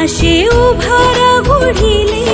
আসে ও ভাড়া গড়িলে।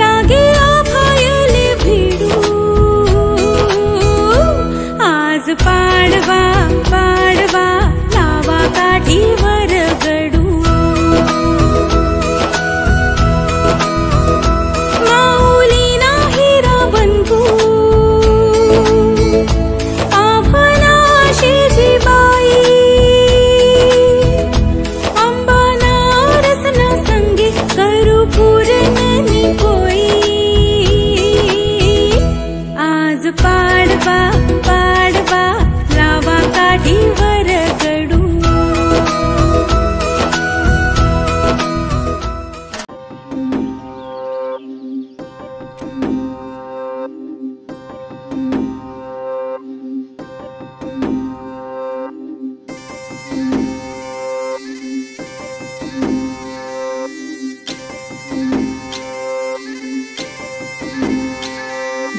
লাগে অভয়ালে ভিড়ু। আজ পাড়বা